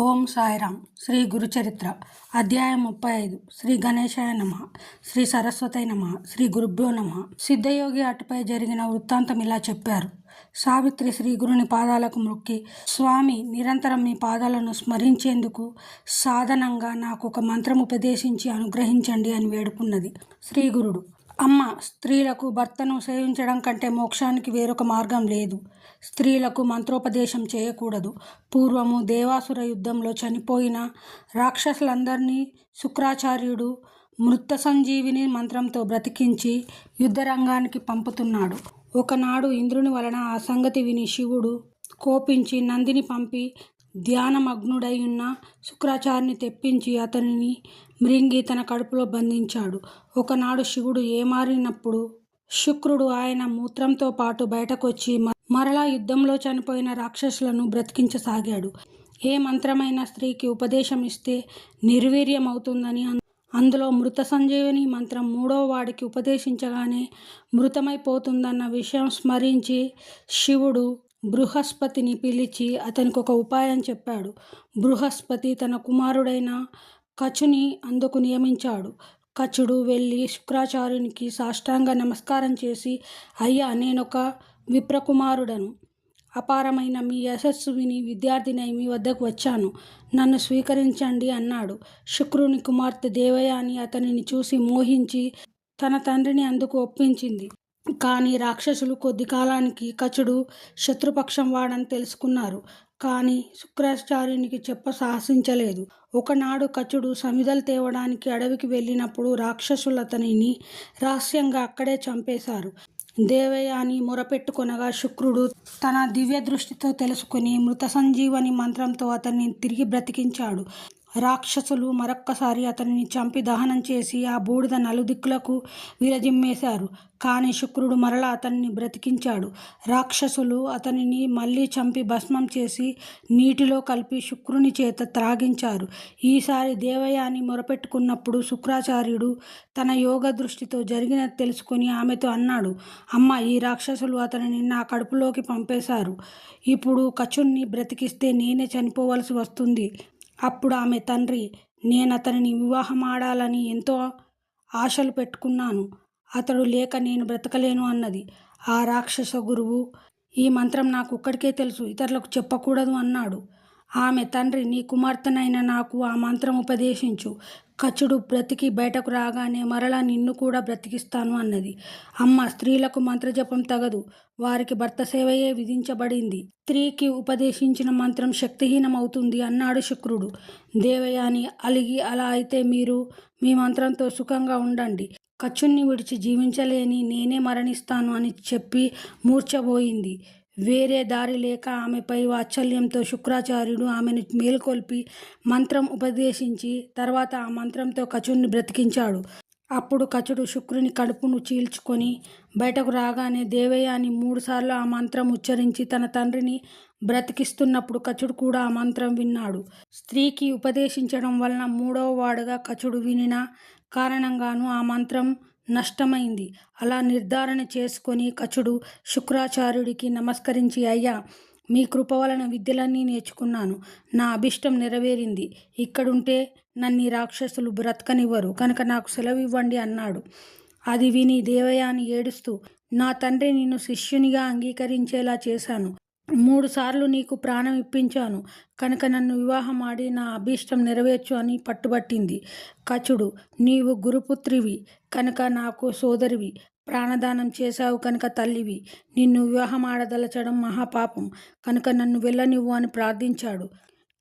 ఓం సాయిరామ్ శ్రీ గురుచరిత్ర. అధ్యాయం ముప్పై ఐదు శ్రీ గణేశాయ నమ. శ్రీ సరస్వతై నమ. శ్రీ గురుభ్యో నమ. సిద్ధయోగి అటుపై జరిగిన వృత్తాంతం ఇలా చెప్పారు. సావిత్రి శ్రీ గురుని పాదాలకు మొక్కి స్వామి నిరంతరం మీ పాదాలను స్మరించేందుకు సాధనంగా నాకు ఒక మంత్రం ఉపదేశించి అనుగ్రహించండి అని వేడుకున్నది శ్రీ గురుడు. అమ్మ స్త్రీలకు భర్తను సేవించడం కంటే మోక్షానికి వేరొక మార్గం లేదు. స్త్రీలకు మంత్రోపదేశం చేయకూడదు. పూర్వము దేవాసుర యుద్ధంలో చనిపోయిన రాక్షసులందరినీ శుక్రాచార్యుడు మృత సంజీవిని మంత్రంతో బ్రతికించి యుద్ధరంగానికి పంపుతున్నాడు. ఒకనాడు ఇంద్రుని వలన ఆ సంగతి విని శివుడు కోపించి నందిని పంపి ధ్యానమగ్నుడై ఉన్న శుక్రాచార్యుని తెప్పించి అతనిని మృంగి తన కడుపులో బంధించాడు. ఒకనాడు శివుడు ఏమారినప్పుడు శుక్రుడు ఆయన మూత్రంతో పాటు బయటకొచ్చి మరలా యుద్ధంలో చనిపోయిన రాక్షసులను బ్రతికించసాగాడు. ఏ మంత్రమైన స్త్రీకి ఉపదేశం ఇస్తే నిర్వీర్యమవుతుందని అందులో మృత సంజీవని మంత్రం మూడో వాడికి ఉపదేశించగానే మృతమైపోతుందన్న విషయం స్మరించి శివుడు బృహస్పతిని పిలిచి అతనికి ఒక ఉపాయం చెప్పాడు. బృహస్పతి తన కుమారుడైన కచుని అందుకు నియమించాడు. కచుడు వెళ్ళి శుక్రాచార్యునికి సాష్టాంగ నమస్కారం చేసి అయ్యా నేనొక విప్రకుమారుడను. అపారమైన మీ యశస్సు విని విద్యార్థినై మీ వద్దకు వచ్చాను. నన్ను స్వీకరించండి అన్నాడు. శుక్రుని కుమార్తె దేవయాని అతనిని చూసి మోహించి తన తండ్రిని అందుకు ఒప్పించింది. కానీ రాక్షసులు కొద్ది కాలానికి కచుడు శత్రుపక్షం వాడని తెలుసుకున్నారు. కానీ శుక్రాచార్యునికి చెప్ప సాహసించలేదు. ఒకనాడు కచుడు సమిదలు తేవడానికి అడవికి వెళ్ళినప్పుడు రాక్షసులు అతనిని రహస్యంగా అక్కడే చంపేశారు. దేవయాని మొరపెట్టుకొనగా శుక్రుడు తన దివ్య దృష్టితో తెలుసుకుని మృత సంజీవని మంత్రంతో అతన్ని తిరిగి బ్రతికించాడు. రాక్షసులు మరొక్కసారి అతనిని చంపి దహనం చేసి ఆ బూడిద నలుదిక్కులకు విరజిమ్మేశారు. కానీ శుక్రుడు మరలా అతన్ని బ్రతికించాడు. రాక్షసులు అతనిని మళ్ళీ చంపి భస్మం చేసి నీటిలో కలిపి శుక్రుని చేత త్రాగించారు. ఈసారి దేవయాని మొరపెట్టుకున్నప్పుడు శుక్రాచార్యుడు తన యోగ దృష్టితో జరిగినది తెలుసుకొని ఆమెతో అన్నాడు అమ్మ ఈ రాక్షసులు అతనిని నా కడుపులోకి పంపేశారు. ఇప్పుడు కచుణ్ణి బ్రతికిస్తే నేనే చనిపోవలసి వస్తుంది. అప్పుడు ఆమె తండ్రి నేను అతనిని వివాహం ఆడాలని ఎంతో ఆశలు పెట్టుకున్నాను. అతడు లేక నేను బ్రతకలేను అన్నది. ఆ రాక్షస గురువు ఈ మంత్రం నాకు ఒక్కడికే తెలుసు ఇతరులకు చెప్పకూడదు అన్నాడు. ఆమె తండ్రి నీ కుమార్తెనైన నాకు ఆ మంత్రం ఉపదేశించు. కచుడు బ్రతికి బయటకు రాగానే మరలా నిన్ను కూడా బ్రతికిస్తాను అన్నది. అమ్మ స్త్రీలకు మంత్రజపం తగదు. వారికి భర్త సేవయే విధించబడింది. స్త్రీకి ఉపదేశించిన మంత్రం శక్తిహీనమవుతుంది అన్నాడు శుక్రుడు. దేవయాని అలిగి అలా అయితే మీరు మీ మంత్రంతో సుఖంగా ఉండండి. కచ్చుణ్ణి విడిచి జీవించలేని నేనే మరణిస్తాను అని చెప్పి మూర్చబోయింది వేరే దారి లేక ఆమెపై వాత్సల్యంతో శుక్రాచార్యుడు ఆమెను మేల్కొల్పి మంత్రం ఉపదేశించి తర్వాత ఆ మంత్రంతో కచుడిని బ్రతికించాడు. అప్పుడు కచుడు శుక్రుని కడుపును చీల్చుకొని బయటకు రాగానే దేవయాని మూడుసార్లు ఆ మంత్రం ఉచ్చరించి తన తండ్రిని బ్రతికిస్తున్నప్పుడు కచుడు కూడా ఆ మంత్రం విన్నాడు. స్త్రీకి ఉపదేశించడం వలన మూడవ వాడుగా కచుడు వినిన కారణంగాను ఆ మంత్రం నష్టమైంది. అలా నిర్ధారణ చేసుకొని కచుడు శుక్రాచార్యుడికి నమస్కరించి అయ్యా మీ కృప వలన విద్యలన్నీ నేర్చుకున్నాను. నా అభిష్టం నెరవేరింది. ఇక్కడుంటే నన్ను రాక్షసులు బ్రతకనివ్వరు. కనుక నాకు సెలవు ఇవ్వండి అన్నాడు. అది విని దేవయాని ఏడుస్తూ నా తండ్రి నిన్ను శిష్యునిగా అంగీకరించేలా చేశాను. మూడు సార్లు నీకు ప్రాణం ఇప్పించాను. కనుక నన్ను వివాహం ఆడి నా అభీష్టం నెరవేర్చు అని పట్టుబట్టింది. కచుడు నీవు గురుపుత్రివి కనుక నాకు సోదరివి. ప్రాణదానం చేశావు కనుక తల్లివి. నిన్ను వివాహం ఆడదలచడం మహాపాపం. కనుక నన్ను వెళ్ళనివ్వు అని ప్రార్థించాడు.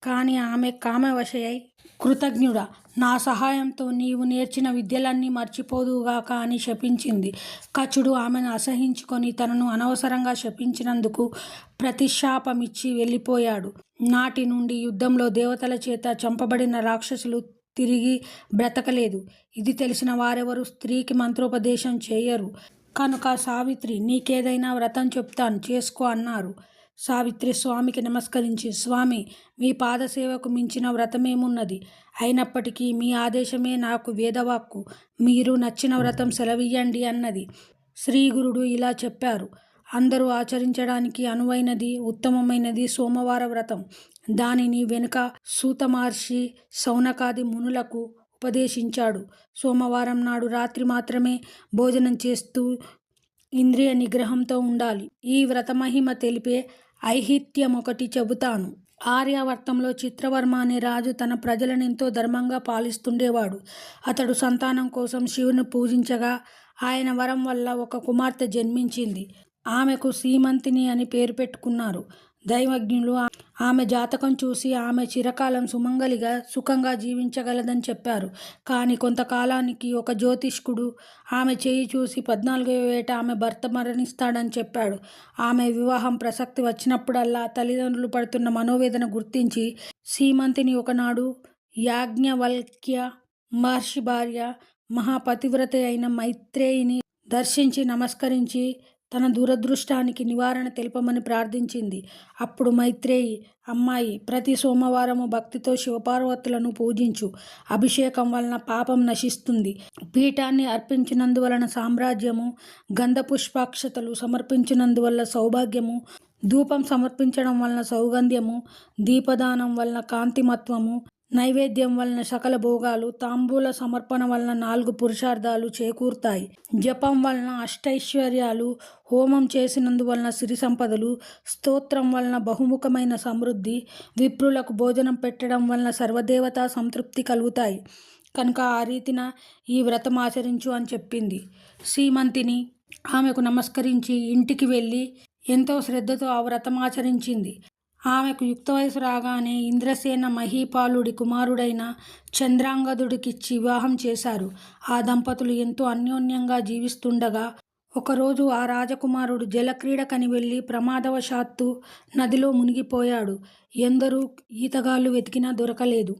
కానీ ఆమె కామవశయై కృతజ్ఞుడా. నా సహాయంతో నీవు నేర్చిన విద్యలన్నీ మర్చిపోదుగాక అని శపించింది. కచుడు ఆమెను అసహించుకొని తనను అనవసరంగా శపించినందుకు ప్రతిశాపమిచ్చి వెళ్ళిపోయాడు. నాటి నుండి యుద్ధంలో దేవతల చేత చంపబడిన రాక్షసులు తిరిగి బ్రతకలేదు. ఇది తెలిసిన వారెవరు స్త్రీకి మంత్రోపదేశం చేయరు. కనుక సావిత్రి నీకేదైనా వ్రతం చెప్తాను చేసుకో అన్నారు. సావిత్రి స్వామికి నమస్కరించి స్వామి మీ పాదసేవకు మించిన వ్రతమేమున్నది? అయినప్పటికీ మీ ఆదేశమే నాకు వేదవాక్కు. మీరు నచ్చిన వ్రతం సెలవియ్యండి అన్నది. శ్రీగురుడు ఇలా చెప్పారు. అందరూ ఆచరించడానికి అనువైనది ఉత్తమమైనది సోమవార వ్రతం. దానిని వెనుక సూతమహర్షి శౌనకాది మునులకు ఉపదేశించాడు. సోమవారం నాడు రాత్రి మాత్రమే భోజనం చేస్తూ ఇంద్రియ నిగ్రహంతో ఉండాలి. ఈ వ్రత మహిమ తెలిపే ఐహిత్యం ఒకటి చెబుతాను. ఆర్యావర్తంలో చిత్రవర్మ అనే రాజు తన ప్రజలను ఎంతో ధర్మంగా పాలిస్తుండేవాడు. అతడు సంతానం కోసం శివుని పూజించగా ఆయన వరం వల్ల ఒక కుమార్తె జన్మించింది. ఆమెకు సీమంతిని అని పేరు పెట్టుకున్నారు. దైవజ్ఞులు. ఆమె జాతకం చూసి ఆమె చిరకాలం సుమంగలిగా సుఖంగా జీవించగలదని చెప్పారు. కానీ కొంతకాలానికి ఒక జ్యోతిష్కుడు ఆమె చేయి చూసి పద్నాలుగవ ఏట ఆమె భర్త మరణిస్తాడని చెప్పాడు. ఆమె వివాహం ప్రసక్తి వచ్చినప్పుడల్లా తల్లిదండ్రులు పడుతున్న మనోవేదన గుర్తించి సీమంతిని ఒకనాడు యాజ్ఞవల్క్య మహర్షి భార్య మహాపతివ్రత అయిన మైత్రేయిని దర్శించి నమస్కరించి తన దురదృష్టానికి నివారణ తెలపమని ప్రార్థించింది. అప్పుడు మైత్రేయి అమ్మాయి ప్రతి సోమవారము భక్తితో శివపార్వతులను పూజించు. అభిషేకం వలన పాపం నశిస్తుంది. పీఠాన్ని అర్పించినందువలన సామ్రాజ్యము గంధ పుష్పాక్షతలు సమర్పించినందువల్ల సౌభాగ్యము ధూపం సమర్పించడం వలన సౌగంధ్యము దీపదానం వలన కాంతిమత్వము నైవేద్యం వలన సకల భోగాలు తాంబూల సమర్పణ వలన నాలుగు పురుషార్థాలు చేకూరుతాయి. జపం వలన అష్టైశ్వర్యాలు హోమం చేసినందువలన సిరి సంపదలు స్తోత్రం వలన బహుముఖమైన సమృద్ధి విప్రులకు భోజనం పెట్టడం వలన సర్వదేవతా సంతృప్తి కలుగుతాయి. కనుక ఆ రీతిన ఈ వ్రతం ఆచరించు అని చెప్పింది. సీమంతిని ఆమెకు నమస్కరించి ఇంటికి వెళ్ళి ఎంతో శ్రద్ధతో ఆ వ్రతం ఆచరించింది. ఆమెకు యుక్త వయసు రాగానే ఇంద్రసేన మహీపాలుడి కుమారుడైన చంద్రాంగదుడికిచ్చి వివాహం చేశారు. ఆ దంపతులు ఎంతో అన్యోన్యంగా జీవిస్తుండగా ఒకరోజు ఆ రాజకుమారుడు జలక్రీడకని వెళ్ళి ప్రమాదవశాత్తు నదిలో మునిగిపోయాడు. ఎందరూ ఈతగాళ్ళు వెతికినా దొరకలేదు.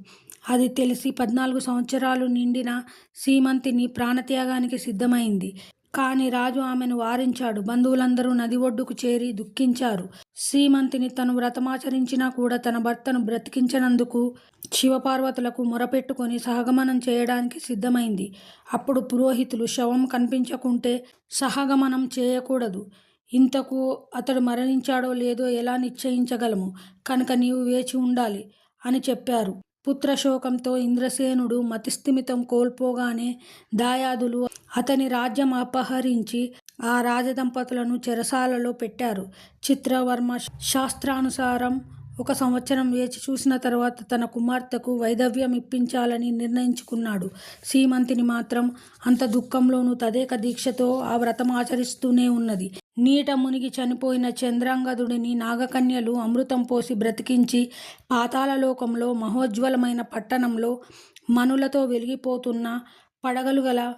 అది తెలిసి పద్నాలుగు సంవత్సరాలు నిండిన సీమంతిని ప్రాణత్యాగానికి సిద్ధమైంది. కానీ రాజు ఆమెను వారించాడు బంధువులందరూ నది ఒడ్డుకు చేరి దుఃఖించారు. సీమంతిని తను వ్రతమాచరించినా కూడా తన భర్తను బ్రతికించినందుకు శివపార్వతులకు మొరపెట్టుకొని సహగమనం చేయడానికి సిద్ధమైంది. అప్పుడు పురోహితులు శవం కనిపించకుంటే సహగమనం చేయకూడదు. ఇంతకు అతడు మరణించాడో లేదో ఎలా నిశ్చయించగలము? కనుక నీవు వేచి ఉండాలి అని చెప్పారు. పుత్రశోకంతో ఇంద్రసేనుడు మతిస్థిమితం కోల్పోగానే దాయాదులు అతని రాజ్యం అపహరించి ఆ రాజదంపతులను చెరసాలలో పెట్టారు. చిత్రవర్మ శాస్త్రానుసారం ఒక సంవత్సరం వేచి చూసిన తర్వాత తన కుమార్తెకు వైదవ్యం ఇప్పించాలని నిర్ణయించుకున్నాడు. సీమంతిని మాత్రం అంత దుఃఖంలోనూ తదేక దీక్షతో ఆ వ్రతం ఆచరిస్తూనే ఉన్నది. నీట మునిగి చనిపోయిన చంద్రాంగదుడిని నాగకన్యలు అమృతం పోసి బ్రతికించి పాతాళలోకంలో మహోజ్వలమైన పట్టణంలో మనులతో వెలిగిపోతున్న పడగలు గల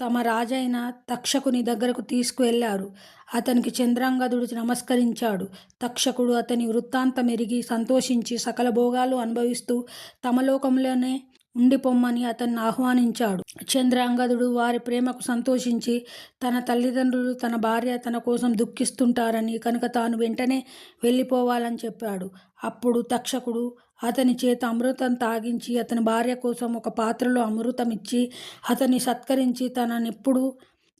తమ రాజైన తక్షకుని దగ్గరకు తీసుకువెళ్ళారు అతనికి చంద్రాంగదుడు నమస్కరించాడు. తక్షకుడు అతని వృత్తాంతం ఎరిగి సంతోషించి సకల భోగాలు అనుభవిస్తూ తమ లోకంలోనే ఉండిపోమ్మని అతన్ని ఆహ్వానించాడు. చంద్రాంగదుడు వారి ప్రేమకు సంతోషించి తన తల్లిదండ్రులు తన భార్య తన కోసం దుఃఖిస్తుంటారని కనుక తాను వెంటనే వెళ్ళిపోవాలని చెప్పాడు. అప్పుడు తక్షకుడు అతని చేత అమృతం తాగించి అతని భార్య కోసం ఒక పాత్రలో అమృతం ఇచ్చి అతన్ని సత్కరించి తననెప్పుడు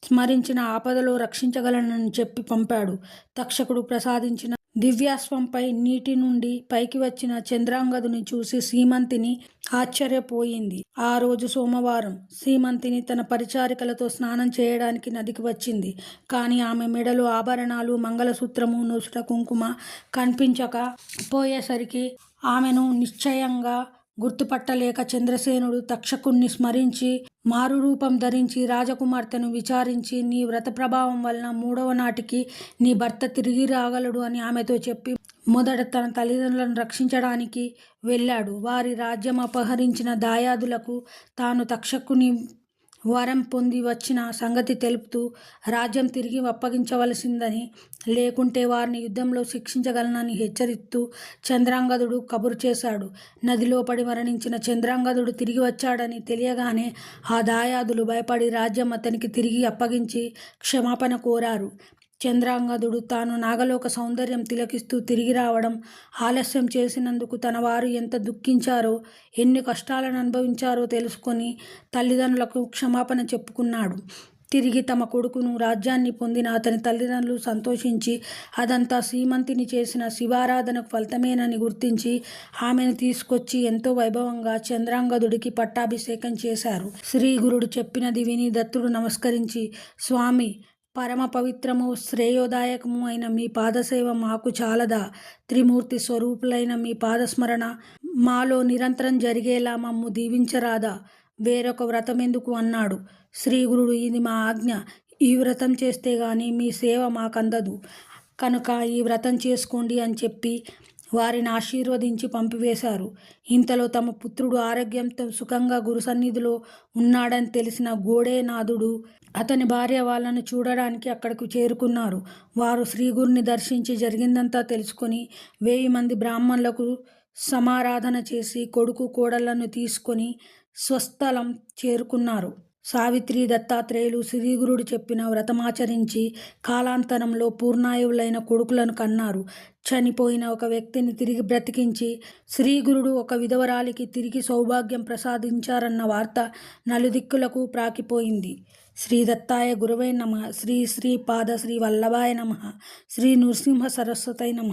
స్మరించిన ఆపదలో రక్షించగలనని చెప్పి పంపాడు. తక్షకుడు ప్రసాదించిన దివ్యాశ్వంపై నీటి నుండి పైకి వచ్చిన చంద్రాంగదుని చూసి సీమంతిని ఆశ్చర్యపోయింది. ఆ రోజు సోమవారం సీమంతిని తన పరిచారికలతో స్నానం చేయడానికి నదికి వచ్చింది. కానీ ఆమె మెడలో ఆభరణాలు మంగళసూత్రము నుసుట కుంకుమ కనిపించక పోయేసరికి ఆమెను నిశ్చయంగా గుర్తుపట్టలేక చంద్రసేనుడు తక్షకుణ్ణి స్మరించి మారు రూపం ధరించి రాజకుమార్తెను విచారించి నీ వ్రత ప్రభావం వలన మూడవ నాటికి నీ భర్త తిరిగి రాగలడు అని ఆమెతో చెప్పి మొదట తన తల్లిదండ్రులను రక్షించడానికి వెళ్ళాడు. వారి రాజ్యం అపహరించిన దాయాదులకు తాను తక్షకుని వరం పొంది వచ్చిన సంగతి తెలుపుతూ రాజ్యం తిరిగి అప్పగించవలసిందని లేకుంటే వారిని యుద్ధంలో శిక్షించగలనని హెచ్చరిస్తూ చంద్రాంగదుడు కబురు చేశాడు. నదిలో పడి మరణించిన చంద్రాంగదుడు తిరిగి వచ్చాడని తెలియగానే ఆ దాయాదులు భయపడి రాజ్యం అతనికి తిరిగి అప్పగించి క్షమాపణ కోరారు. చంద్రాంగదుడు తాను నాగలోక సౌందర్యం తిలకిస్తూ తిరిగి రావడం ఆలస్యం చేసినందుకు తన వారు ఎంత దుఃఖించారో ఎన్ని కష్టాలను అనుభవించారో తెలుసుకొని తల్లిదండ్రులకు క్షమాపణ చెప్పుకున్నాడు. తిరిగి తమ కొడుకును రాజ్యాన్ని పొందిన అతని తల్లిదండ్రులు సంతోషించి అదంతా శ్రీమంతిని చేసిన శివారాధనకు ఫలితమేనని గుర్తించి ఆమెను తీసుకొచ్చి ఎంతో వైభవంగా చంద్రాంగదుడికి పట్టాభిషేకం చేశారు. శ్రీ గురుడు చెప్పినది విని దత్తుడు నమస్కరించి స్వామి పరమ పవిత్రము శ్రేయోదాయకము అయిన మీ పాదసేవ మాకు చాలదా? త్రిమూర్తి స్వరూపులైన మీ పాదస్మరణ మాలో నిరంతరం జరిగేలా మమ్ము దీవించరాదా? వేరొక వ్రతం ఎందుకు అన్నాడు శ్రీగురుడు ఇది మా ఆజ్ఞ. ఈ వ్రతం చేస్తే గాని మీ సేవ మాకందదు. కనుక ఈ వ్రతం చేసుకోండి అని చెప్పి వారిని ఆశీర్వదించి పంపివేశారు. ఇంతలో తమ పుత్రుడు ఆరోగ్యంతో సుఖంగా గురు సన్నిధిలో ఉన్నాడని తెలిసిన గోడేనాథుడు అతని భార్య వాళ్ళను చూడడానికి అక్కడికి చేరుకున్నారు. వారు శ్రీగురిని దర్శించి జరిగిందంతా తెలుసుకొని వెయ్యి మంది బ్రాహ్మణులకు సమారాధన చేసి కొడుకు కోడళ్ళను తీసుకొని స్వస్థలం చేరుకున్నారు. సావిత్రి దత్తాత్రేయులు శ్రీగురుడు చెప్పిన వ్రతమాచరించి కాలాంతరంలో పూర్ణాయువులైన కొడుకులను కన్నారు. చనిపోయిన ఒక వ్యక్తిని తిరిగి బ్రతికించి శ్రీగురుడు ఒక విధవరాలికి తిరిగి సౌభాగ్యం ప్రసాదించారన్న వార్త నలుదిక్కులకు ప్రాకిపోయింది. శ్రీ దత్తాయ గురవై నమ. శ్రీ శ్రీ పాద శ్రీ వల్లభాయ నమ. శ్రీ నృసింహ సరస్వతై నమ.